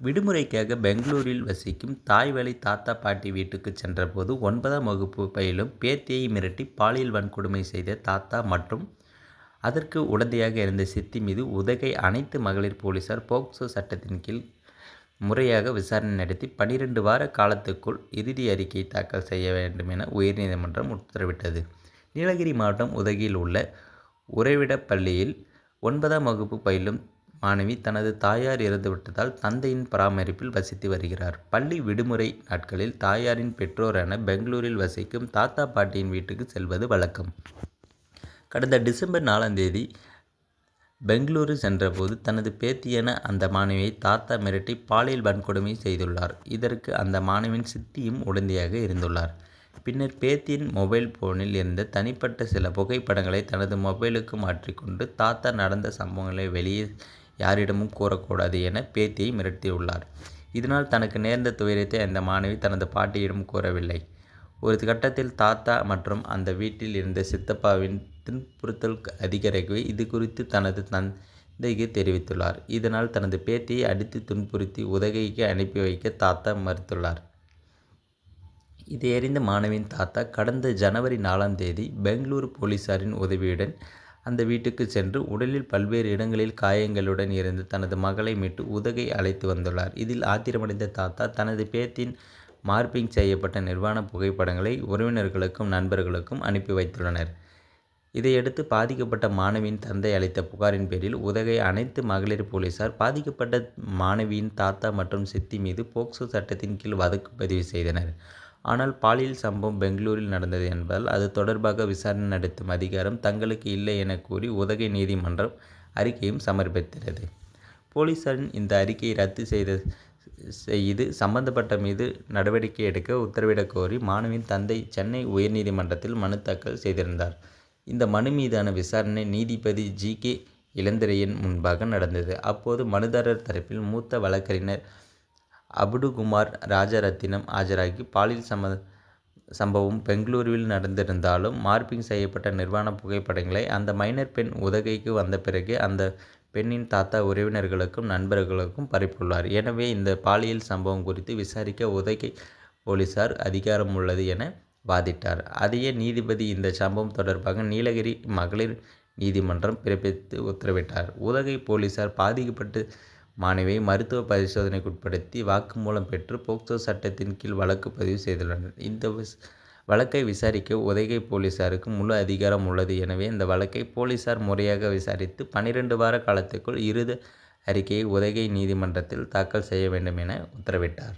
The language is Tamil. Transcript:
விடுமுறைக்காக பெங்களூரில் வசிக்கும் தாய் வழி தாத்தா பாட்டி வீட்டுக்கு சென்றபோது ஒன்பதாம் வகுப்பு பயிலும் பேத்தியை மிரட்டி பாலியல் வன்கொடுமை செய்த தாத்தா மற்றும் அதற்கு உடந்தையாக இருந்த சித்தி மீது உதகை அனைத்து மகளிர் போலீசார் போக்சோ சட்டத்தின் கீழ் முறையாக விசாரணை நடத்தி பனிரெண்டு வார காலத்துக்குள் இறுதி அறிக்கை தாக்கல் செய்ய வேண்டும் என உயர்நீதிமன்றம் உத்தரவிட்டது. நீலகிரி மாவட்டம் உதகையில் உள்ள உறைவிடப் பள்ளியில் ஒன்பதாம் வகுப்பு பயிலும் மாணவி தனது தாயார் இறந்துவிட்டதால் தந்தையின் பராமரிப்பில் வசித்து வருகிறார். பள்ளி விடுமுறை நாட்களில் தாயாரின் பெற்றோரான பெங்களூரில் வசிக்கும் தாத்தா பாட்டியின் வீட்டுக்கு செல்வது வழக்கம். கடந்த டிசம்பர் நாலாம் தேதி பெங்களூரு சென்றபோது தனது பேத்தியான அந்த மாணவியை தாத்தா மிரட்டி பாலியல் வன்கொடுமை செய்துள்ளார். இதற்கு அந்த மாணவியின் சித்தியும் உடந்தையாக இருந்துள்ளார். பின்னர் பேத்தியின் மொபைல் போனில் இருந்த தனிப்பட்ட சில புகைப்படங்களை தனது மொபைலுக்கு மாற்றிக்கொண்டு தாத்தா நடந்த சம்பவங்களை வெளியே யாரிடமும் கூறக்கூடாது என பேத்தியை மிரட்டியுள்ளார். இதனால் தனக்கு நேர்ந்த துயரத்தை அந்த மாணவி தனது பாட்டியிடம் கூறவில்லை. ஒரு கட்டத்தில் தாத்தா மற்றும் அந்த வீட்டில் இருந்த சித்தப்பாவின் துன்புறுத்தல் அதிகரிக்கவே இது குறித்து தனது தந்தைக்கு தெரிவித்துள்ளார். இதனால் தனது பேத்தியை அடித்து துன்புறுத்தி உதகைக்கு அனுப்பி வைக்க தாத்தா மறுத்துள்ளார். இதையறிந்த மாணவியின் தாத்தா கடந்த ஜனவரி நாலாம் தேதி பெங்களூரு போலீசாரின் உதவியுடன் அந்த வீட்டுக்கு சென்று உடலில் பல்வேறு இடங்களில் காயங்களுடன் இருந்து தனது மகளை மீட்டு உதகை அழைத்து வந்துள்ளார். இதில் ஆத்திரமடைந்த தாத்தா தனது பேத்தின் மார்பிங் செய்யப்பட்ட நிர்வாண புகைப்படங்களை உறவினர்களுக்கும் நண்பர்களுக்கும் அனுப்பி வைத்துள்ளனர். இதையடுத்து பாதிக்கப்பட்ட மாணவியின் தந்தை அளித்த புகாரின் பேரில் உதகை அனைத்து மகளிர் போலீசார் பாதிக்கப்பட்ட மாணவியின் தாத்தா மற்றும் சித்தி மீது போக்சோ சட்டத்தின் கீழ் வழக்கு பதிவு செய்தனர். ஆனால் பாலியல் சம்பவம் பெங்களூரில் நடந்தது என்பதால் அது தொடர்பாக விசாரணை நடத்தும் அதிகாரம் தங்களுக்கு இல்லை என கூறி உதகை நீதிமன்றம் அறிக்கையும் சமர்ப்பித்தது. போலீசாரின் இந்த அறிக்கையை ரத்து செய்த செய்து சம்பந்தப்பட்ட மீது நடவடிக்கை எடுக்க உத்தரவிடக் கோரி மாணவியின் தந்தை சென்னை உயர்நீதிமன்றத்தில் மனு தாக்கல் செய்திருந்தார். இந்த மனு மீதான விசாரணை நீதிபதி ஜி கே இளந்திரையன் முன்பாக நடந்தது. அப்போது மனுதாரர் தரப்பில் மூத்த வழக்கறிஞர் அபுடுகுமார் ராஜரத்தினம் ஆஜராகி பாலியல் சம சம்பவம் பெங்களூருவில் நடந்திருந்தாலும் மார்பிங் செய்யப்பட்ட நிர்வாண புகைப்படங்களை அந்த மைனர் பெண் உதகைக்கு வந்த பிறகு அந்த பெண்ணின் தாத்தா உறவினர்களுக்கும் நண்பர்களுக்கும் பரப்பியுள்ளார். எனவே இந்த பாலியல் சம்பவம் குறித்து விசாரிக்க உதகை போலீசார் அதிகாரம் உள்ளது என வாதிட்டார். அதையே நீதிபதி இந்த சம்பவம் தொடர்பாக நீலகிரி மகளிர் நீதிமன்றம் பிறப்பித்து உத்தரவிட்டார். உதகை போலீசார் பாதிக்கப்பட்டு மாணவியை மருத்துவ பரிசோதனைக்குட்படுத்தி வாக்குமூலம் பெற்று போக்சோ சட்டத்தின் கீழ் வழக்கு பதிவு செய்துள்ளனர். இந்த வழக்கை விசாரிக்க உதகை போலீசாருக்கு முழு அதிகாரம் உள்ளது. எனவே இந்த வழக்கை போலீசார் முறையாக விசாரித்து பனிரெண்டு வார காலத்துக்குள் இறுதி அறிக்கையை உதகை நீதிமன்றத்தில் தாக்கல் செய்ய வேண்டும் என உத்தரவிட்டார்.